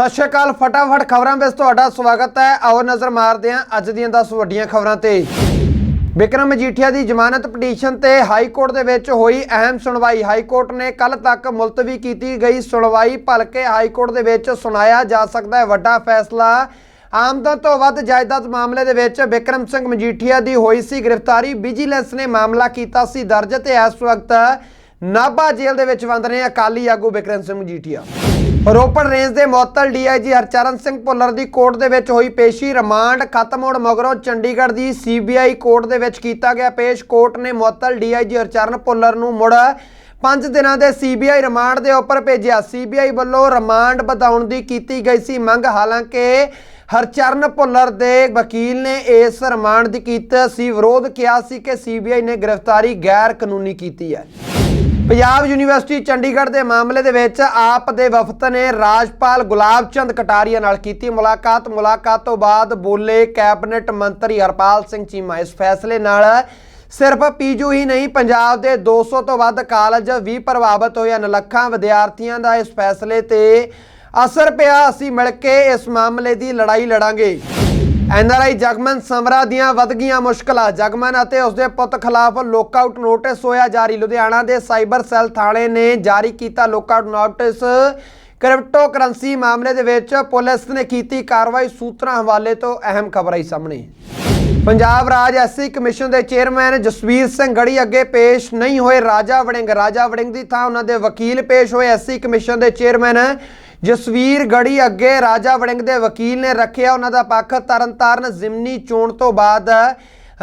ਸਤਿ ਸ਼੍ਰੀ ਅਕਾਲ, ਫਟਾਫਟ ਖਬਰਾਂ ਵਿੱਚ ਤੁਹਾਡਾ ਸਵਾਗਤ ਹੈ। ਆਓ ਨਜ਼ਰ ਮਾਰਦੇ ਹਾਂ ਅੱਜ ਦੀਆਂ 10 ਵੱਡੀਆਂ ਖਬਰਾਂ ਤੇ। ਵਿਕਰਮ ਮਜੀਠੀਆ ਦੀ ਜ਼ਮਾਨਤ ਪਟੀਸ਼ਨ ਤੇ ਹਾਈ ਕੋਰਟ ਦੇ ਵਿੱਚ ਹੋਈ ਅਹਿਮ ਸੁਣਵਾਈ। ਹਾਈ ਕੋਰਟ ਨੇ ਕੱਲ ਤੱਕ ਮੁਲਤਵੀ ਕੀਤੀ ਗਈ ਸੁਣਵਾਈ, ਭਲਕੇ ਹਾਈ ਕੋਰਟ ਦੇ ਵਿੱਚ ਸੁਣਾਇਆ ਜਾ ਸਕਦਾ ਹੈ। ਵੱਡਾ ਫੈਸਲਾ ਆਮਦਨ ਤੋਂ ਵੱਧ ਜਾਇਦਾਦ ਮਾਮਲੇ ਦੇ ਵਿੱਚ ਵਿਕਰਮ ਸਿੰਘ ਮਜੀਠੀਆ ਦੀ ਹੋਈ ਸੀ ਗ੍ਰਿਫਤਾਰੀ। ਵਿਜੀਲੈਂਸ ਨੇ ਮਾਮਲਾ ਕੀਤਾ ਸੀ। ਦਰਜ ਤੇ ਇਸ ਵਕਤ ਨਾਭਾ ਜੇਲ੍ਹ ਦੇ ਵਿੱਚ ਬੰਦ ਨੇ ਅਕਾਲੀ ਆਗੂ ਬਿਕਰਮ ਸਿੰਘ ਮਜੀਠੀਆ। ਰੋਪੜ ਰੇਂਜ ਦੇ ਮੁਅੱਤਲ ਡੀਆਈਜੀ ਹਰਚਰਨ ਸਿੰਘ ਭੁੱਲਰ ਦੀ ਕੋਰਟ ਦੇ ਵਿੱਚ ਹੋਈ ਪੇਸ਼ੀ ਰਿਮਾਂਡ ਖਤਮ ਹੋਣ ਮਗਰੋਂ ਚੰਡੀਗੜ੍ਹ ਦੀ ਸੀਬੀਆਈ ਕੋਰਟ ਦੇ ਵਿੱਚ ਕੀਤਾ ਗਿਆ ਪੇਸ਼। ਕੋਰਟ ਨੇ ਮੁਅੱਤਲ ਡੀਆਈਜੀ ਹਰਚਰਨ ਭੁੱਲਰ ਨੂੰ ਮੁੜ 5 ਦਿਨਾਂ ਦੇ ਸੀਬੀਆਈ ਰਿਮਾਂਡ ਦੇ ਉੱਪਰ ਭੇਜਿਆ। ਸੀਬੀਆਈ ਵੱਲੋਂ ਰਿਮਾਂਡ ਵਧਾਉਣ ਦੀ ਕੀਤੀ ਗਈ ਸੀ ਮੰਗ। ਹਾਲਾਂਕਿ ਹਰਚਰਨ ਭੁੱਲਰ ਦੇ ਵਕੀਲ ਨੇ ਇਸ ਰਿਮਾਂਡ ਦੀ ਕੀਤਾ ਸੀ। ਵਿਰੋਧ ਕਿਹਾ ਸੀ ਕਿ ਸੀਬੀਆਈ ਨੇ ਗ੍ਰਿਫਤਾਰੀ ਗੈਰ ਕਾਨੂੰਨੀ ਕੀਤੀ ਹੈ। ਪੰਜਾਬ ਯੂਨੀਵਰਸਿਟੀ ਚੰਡੀਗੜ੍ਹ ਦੇ ਮਾਮਲੇ ਦੇ ਵਿੱਚ ਆਪ ਦੇ ਵਫਦ ਨੇ ਰਾਜਪਾਲ ਗੁਲਾਬ ਚੰਦ ਕਟਾਰੀਆ ਨਾਲ ਕੀਤੀ ਮੁਲਾਕਾਤ। ਮੁਲਾਕਾਤ ਤੋਂ ਬਾਅਦ ਬੋਲੇ ਕੈਬਨਿਟ ਮੰਤਰੀ ਹਰਪਾਲ ਸਿੰਘ ਚੀਮਾ। ਇਸ ਫੈਸਲੇ ਨਾਲ ਸਿਰਫ ਪੀਜੂ ਹੀ ਨਹੀਂ, ਪੰਜਾਬ ਦੇ 200 ਤੋਂ ਵੱਧ ਕਾਲਜ ਵੀ ਪ੍ਰਭਾਵਿਤ ਹੋਏ ਹਨ। ਲੱਖਾਂ ਵਿਦਿਆਰਥੀਆਂ ਦਾ ਇਸ ਫੈਸਲੇ ਤੇ ਅਸਰ ਪਿਆ। ਅਸੀਂ ਮਿਲ ਕੇ ਇਸ ਮਾਮਲੇ ਦੀ ਲੜਾਈ ਲੜਾਂਗੇ। ਐਨਆਰਆਈ ਜਗਮਨ ਸਮਰਾ ਦੀਆਂ ਵਧ ਗਈਆਂ ਮੁਸ਼ਕਲਾਂ। ਜਗਮਨ ਅਤੇ ਉਸਦੇ ਪੁੱਤ ਖਿਲਾਫ ਲੋਕਆਊਟ ਨੋਟਿਸ ਹੋਇਆ ਜਾਰੀ। ਲੁਧਿਆਣਾ ਦੇ ਸਾਈਬਰ ਸੈੱਲ ਥਾਣੇ ਨੇ ਜਾਰੀ ਕੀਤਾ ਲੋਕਆਊਟ ਨੋਟਿਸ ਕ੍ਰਿਪਟੋ ਕਰੰਸੀ ਮਾਮਲੇ ਦੇ ਵਿੱਚ ਪੁਲਿਸ ਨੇ ਕੀਤੀ ਕਾਰਵਾਈ। ਸੂਤਰਾਂ ਹਵਾਲੇ ਤੋਂ ਅਹਿਮ ਖਬਰ ਆਈ ਸਾਹਮਣੇ। ਪੰਜਾਬ ਰਾਜ ਐਸਸੀ ਕਮਿਸ਼ਨ ਦੇ ਚੇਅਰਮੈਨ ਜਸਵੀਰ ਸਿੰਘ ਗੜੀ ਅੱਗੇ ਪੇਸ਼ ਨਹੀਂ ਹੋਏ। ਰਾਜਾ ਵੜਿੰਗ ਰਾਜਾ ਵੜਿੰਗ ਦੀ ਥਾਂ ਉਹਨਾਂ ਦੇ ਵਕੀਲ ਪੇਸ਼ ਹੋਏ। ਐਸਸੀ ਕਮਿਸ਼ਨ ਦੇ ਚੇਅਰਮੈਨ ਜਸਵੀਰ ਗੜੀ ਅੱਗੇ ਰਾਜਾ ਵੜਿੰਗ ਦੇ ਵਕੀਲ ਨੇ ਰੱਖਿਆ ਉਹਨਾਂ ਦਾ ਪੱਖ। ਤਰਨਤਾਰਨ ਜ਼ਿਮਨੀ ਚੋਣ ਤੋਂ ਬਾਅਦ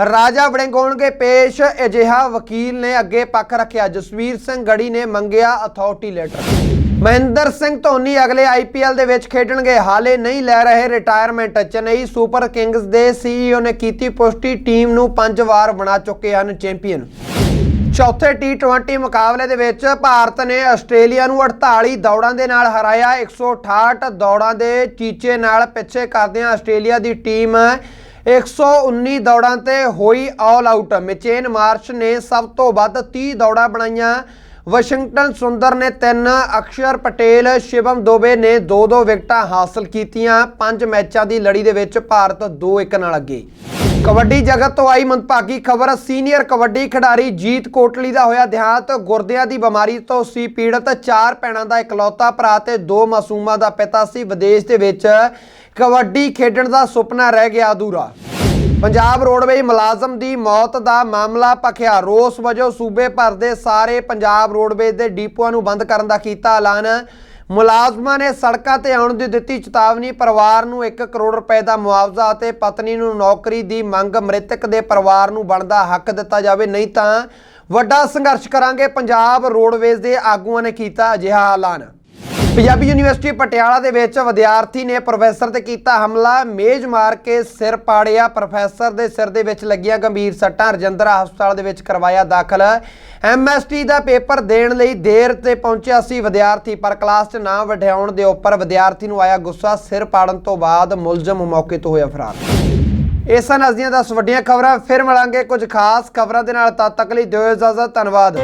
ਰਾਜਾ ਵੜਿੰਗ ਹੋਣਗੇ ਪੇਸ਼। ਅਜਿਹਾ ਵਕੀਲ ਨੇ ਅੱਗੇ ਪੱਖ ਰੱਖਿਆ। ਜਸਵੀਰ ਸਿੰਘ ਗੜੀ ਨੇ ਮੰਗਿਆ ਅਥਾਰਟੀ ਲੈਟਰ ਮਹਿੰਦਰ ਸਿੰਘ ਧੋਨੀ ਅਗਲੇ ਆਈਪੀਐਲ ਦੇ ਵਿੱਚ ਖੇਡਣਗੇ। ਹਾਲੇ ਨਹੀਂ ਲੈ ਰਹੇ ਰਿਟਾਇਰਮੈਂਟ ਚੇਨਈ ਸੁਪਰ ਕਿੰਗਜ਼ ਦੇ ਸੀਈਓ ਨੇ ਕੀਤੀ ਪੁਸ਼ਟੀ। ਟੀਮ ਨੂੰ ਪੰਜ ਵਾਰ ਬਣਾ ਚੁੱਕੇ ਹਨ ਚੈਂਪੀਅਨ। ਚੌਥੇ ਟੀ20 ਮੁਕਾਬਲੇ ਦੇ ਵਿੱਚ ਭਾਰਤ ਨੇ ਆਸਟ੍ਰੇਲੀਆ ਨੂੰ 48 ਦੌੜਾਂ ਦੇ ਨਾਲ ਹਰਾਇਆ 168 ਦੌੜਾਂ ਦੇ ਚੀਚੇ ਨਾਲ ਪਿੱਛੇ ਕਰਦਿਆਂ ਆਸਟ੍ਰੇਲੀਆ ਦੀ ਟੀਮ 119 ਦੌੜਾਂ ਤੇ ਹੋਈ ਆਲ ਆਊਟ ਮਿਚੇਨ ਮਾਰਸ਼ ਨੇ ਸਭ ਤੋਂ ਵੱਧ 30 ਦੌੜਾਂ ਬਣਾਈਆਂ। ਵਾਸ਼ਿੰਗਟਨ ਸੁੰਦਰ ਨੇ 3 ਅਕਸ਼ਰ ਪਟੇਲ, ਸ਼ਿਵਮ ਦੋਬੇ ਨੇ 2-2 ਵਿਕਟਾਂ ਹਾਸਲ ਕੀਤੀਆਂ। ਪੰਜ ਮੈਚਾਂ ਦੀ ਲੜੀ ਦੇ ਵਿੱਚ ਭਾਰਤ 2-1 ਨਾਲ ਅੱਗੇ। ਕਬੱਡੀ ਜਗਤ ਤੋਂ ਆਈ ਮੰਦਭਾਗੀ ਖਬਰ, ਸੀਨੀਅਰ ਕਬੱਡੀ ਖਿਡਾਰੀ ਜੀਤ ਕੋਟਲੀ ਦਾ ਹੋਇਆ ਦੇਹਾਂਤ। ਗੁਰਦਿਆਂ ਦੀ ਬਿਮਾਰੀ ਤੋਂ ਸੀ ਪੀੜਤ ਚਾਰ ਭੈਣਾਂ ਦਾ ਇਕਲੌਤਾ ਭਰਾ ਤੇ ਦੋ ਮਾਸੂਮਾਂ ਦਾ ਪਿਤਾ ਸੀ। ਵਿਦੇਸ਼ ਦੇ ਵਿੱਚ ਕਬੱਡੀ ਖੇਡਣ ਦਾ ਸੁਪਨਾ ਰਹਿ ਗਿਆ ਅਧੂਰਾ। ਪੰਜਾਬ ਰੋਡਵੇਜ਼ ਮੁਲਾਜ਼ਮ ਦੀ ਮੌਤ ਦਾ ਮਾਮਲਾ ਭਖਿਆ ਰੋਸ ਵਜੋਂ ਸੂਬੇ ਭਰ ਦੇ ਸਾਰੇ ਪੰਜਾਬ ਰੋਡਵੇਜ਼ ਦੇ ਡਿਪੂਆਂ ਨੂੰ ਬੰਦ ਕਰਨ ਦਾ ਕੀਤਾ ਐਲਾਨ। ਮੁਲਾਜ਼ਮਾਂ ਨੇ ਸੜਕਾਂ ਤੇ ਆਉਣ ਦੀ ਦਿੱਤੀ ਚੇਤਾਵਨੀ, ਪਰਿਵਾਰ ਨੂੰ 1 ਕਰੋੜ ਰੁਪਏ ਦਾ ਮੁਆਵਜ਼ਾ ਅਤੇ ਪਤਨੀ ਨੂੰ ਨੌਕਰੀ ਦੀ ਮੰਗ, ਮ੍ਰਿਤਕ ਦੇ ਪਰਿਵਾਰ ਨੂੰ ਬਣਦਾ ਹੱਕ ਦਿੱਤਾ ਜਾਵੇ। ਨਹੀਂ ਤਾਂ ਵੱਡਾ ਸੰਘਰਸ਼ ਕਰਾਂਗੇ, ਪੰਜਾਬ ਰੋਡਵੇਜ਼ ਦੇ ਆਗੂਆਂ ਨੇ ਕੀਤਾ ਅਜਿਹਾ ਐਲਾਨ। ਪੰਜਾਬੀ ਯੂਨੀਵਰਸਿਟੀ ਪਟਿਆਲਾ ਦੇ ਵਿੱਚ ਵਿਦਿਆਰਥੀ ਨੇ ਪ੍ਰੋਫੈਸਰ ਤੇ ਕੀਤਾ ਹਮਲਾ, ਮੇਜ਼ ਮਾਰ ਕੇ ਸਿਰ ਪਾੜਿਆ। ਪ੍ਰੋਫੈਸਰ ਦੇ ਸਿਰ ਦੇ ਵਿੱਚ ਲੱਗੀਆਂ ਗੰਭੀਰ ਸੱਟਾਂ ਰਜਿੰਦਰਾ ਹਸਪਤਾਲ ਦੇ ਵਿੱਚ ਕਰਵਾਇਆ ਦਾਖਲ। ਐਮਐਸਟੀ ਦਾ ਪੇਪਰ ਦੇਣ ਲਈ ਦੇਰ ਤੇ ਪਹੁੰਚਿਆ ਸੀ ਵਿਦਿਆਰਥੀ, ਪਰ ਕਲਾਸ 'ਚ ਨਾ ਵਡਿਆਉਣ ਦੇ ਉੱਪਰ ਵਿਦਿਆਰਥੀ ਨੂੰ ਆਇਆ ਗੁੱਸਾ। ਸਿਰ ਪਾੜਨ ਤੋਂ ਬਾਅਦ ਮੁਲਜ਼ਮ ਮੌਕੇ ਤੋਂ ਹੋਇਆ ਫਰਾਰ। ਇਹ ਸਨ ਅੱਜ ਦੀਆਂ 10 ਵੱਡੀਆਂ ਖਬਰਾਂ। ਫਿਰ ਮਿਲਾਂਗੇ ਕੁਝ ਖਾਸ ਖਬਰਾਂ ਦੇ ਨਾਲ। ਤਦ ਤੱਕ ਲਈ ਦਿਓ ਇਜਾਜ਼ਤ। ਧੰਨਵਾਦ।